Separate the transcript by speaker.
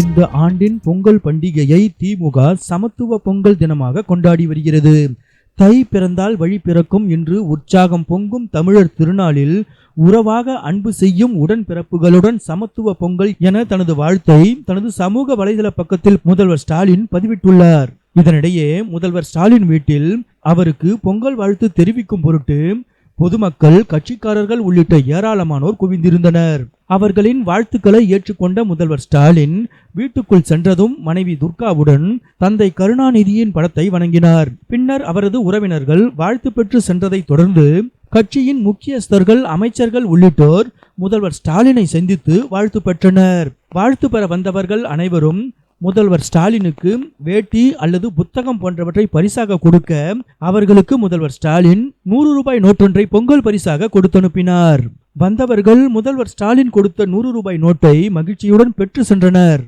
Speaker 1: இந்த ஆண்டின் பொங்கல் பண்டிகையை திமுக சமத்துவ பொங்கல் தினமாக கொண்டாடி வருகிறது. தை பிறந்தால் வழி பிறக்கும் என்று உற்சாகம் பொங்கும் தமிழர் திருநாளில் உறவாக அன்பு செய்யும் உடன்பிறப்புகளுடன் சமத்துவ பொங்கல் என தனது வாழ்த்தை தனது சமூக வலைதள பக்கத்தில் முதல்வர் ஸ்டாலின் பதிவிட்டுள்ளார். இதனிடையே முதல்வர் ஸ்டாலின் வீட்டில் அவருக்கு பொங்கல் வாழ்த்து தெரிவிக்கும் பொருட்டு பொதுமக்கள் கட்சிக்காரர்கள் உள்ளிட்ட ஏராளமானோர் குவிந்திருந்தனர். அவர்களின் வாழ்த்துக்களை ஏற்றுக்கொண்ட முதல்வர் ஸ்டாலின் வீட்டுக்குள் சென்றதும் மனைவி துர்காவுடன் தந்தை கருணாநிதியின் படத்தை வணங்கினார். பின்னர் அவரது உறவினர்கள் வாழ்த்து பெற்று சென்றதைத் தொடர்ந்து கட்சியின் முக்கியஸ்தர்கள் அமைச்சர்கள் உள்ளிட்டோர் முதல்வர் ஸ்டாலினை சந்தித்து வாழ்த்து பெற்றனர். வாழ்த்து பெற வந்தவர்கள் அனைவரும் முதல்வர் ஸ்டாலினுக்கு வேட்டி அல்லது புத்தகம் போன்றவற்றை பரிசாக கொடுக்க அவர்களுக்கு முதல்வர் ஸ்டாலின் நூறு ரூபாய் நோட்டொன்றை பொங்கல் பரிசாக கொடுத்தனுப்பினார். வந்தவர்கள் முதல்வர் ஸ்டாலின் கொடுத்த நூறு ரூபாய் நோட்டை மகிழ்ச்சியுடன் பெற்று சென்றனர்.